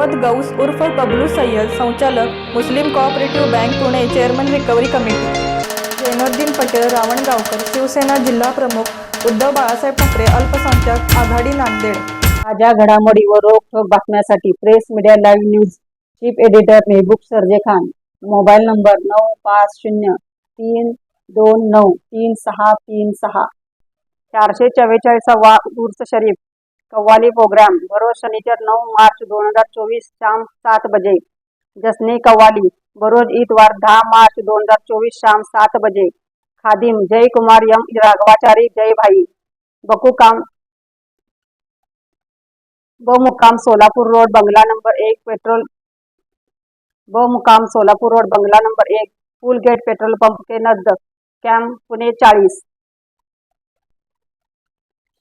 Gauss उर्फ बबलू सय्यद संचालक Muslim cooperative bank Pune chairman recovery committee. Zainuddin Patel Ravangaonkar Shiv Sena जिल्हा प्रमुख उद्धव बाळासाहेब ठाकरे अल्पसंख्याक आघाडी नांदेड. माझ्या घडामोडी व रोखठोक बातम्यासाठी press media live news chief editor Mehboob Sarje Khan. Mobile number नऊ पाच शून्य तीन दोन नऊ तीन सहा तीन सहा. चारशे चव्वेचाळीसावा उर्स शरीफ. कव्वाली प्रोग्राम. बरोज शनिचर नऊ मार्च दोन हजार चोवीस शाम सात बजे. जसनी कव्वाली. बरोज इतवार दहा मार्च दोन हजार चोवीस शाम सात बजे. खादिम. जय कुमार यम. राघवाचारी. जय भाई. बकुकाम. ब सोलापूर रोड बंगला नंबर एक पेट्रोल. ब सोलापूर रोड बंगला नंबर एक पुल गेट पेट्रोल पंप के नजदीक कॅम्प पुणे चाळीस.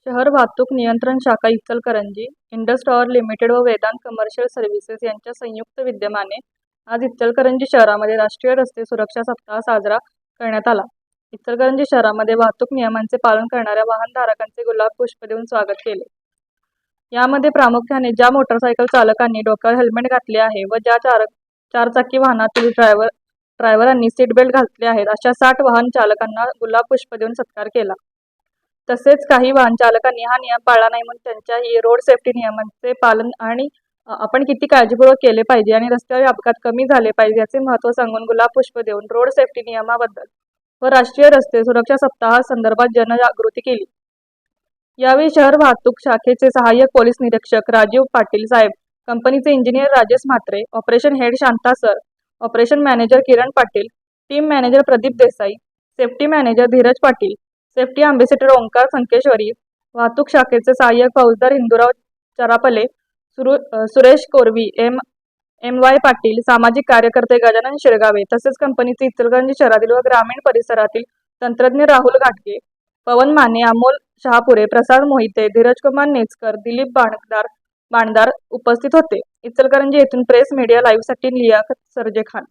शहर वाहतूक नियंत्रण शाखा इचलकरंजी इंडस टॉवर लिमिटेड व वेदांत कमर्शियल सर्व्हिसेस यांच्या संयुक्त विद्यमाने आज इचलकरंजी शहरामध्ये राष्ट्रीय रस्ते सुरक्षा सप्ताह साजरा करण्यात आला. इचलकरंजी शहरामध्ये वाहतूक नियमांचे पालन करणाऱ्या वाहनधारकांचे गुलाब पुष्प देऊन स्वागत केले. यामध्ये प्रामुख्याने ज्या मोटरसायकल चालकांनी डोक्यावर हेल्मेट घातले आहे व ज्या चार चारचाकी वाहनातील ड्रायव्हर ड्रायव्हरांनी सीट बेल्ट घातले आहेत अशा साठ वाहन चालकांना गुलाब पुष्प देऊन सत्कार केला. तसेच काही वाहन चालकांनी हा नियम पाळला नाही म्हणून त्यांच्याही रोड सेफ्टी नियमांचे पालन आणि आपण किती काळजीपूर्वक केले पाहिजे आणि रस्त्यावर अपघात कमी झाले पाहिजे याचे महत्त्व सांगून गुलाब पुष्प देऊन रोड सेफ्टी नियमाबद्दल व राष्ट्रीय रस्ते सुरक्षा सप्ताहासंदर्भात जनजागृती केली. यावेळी शहर वाहतूक शाखेचे सहाय्यक पोलीस निरीक्षक राजीव पाटील साहेब कंपनीचे engineer Rajesh Mhatre operation head Shanta sir operation manager Kiran Patil team manager Pradeep Desai safety manager Dheeraj Patil safety ambassador Omkar Sankeshwari वाहतूक शाखेचे सहाय्यक फौजदार हिंदूराव चरापले सुरू Suresh Korvi M M Y Patil सामाजिक कार्यकर्ते गजानन शिरगावे तसेच कंपनीचे इचलगंज शहरातील व ग्रामीण परिसरातील तंत्रज्ञ राहुल घाटगे पवन माने अमोल शहापुरे प्रसाद मोहिते धीरजकुमार नेचकर दिलीप बाणदार बाणदार उपस्थित होते. इचलकरंजी येथून प्रेस मीडिया लाईव्हसाठी लियाकत सरजे खान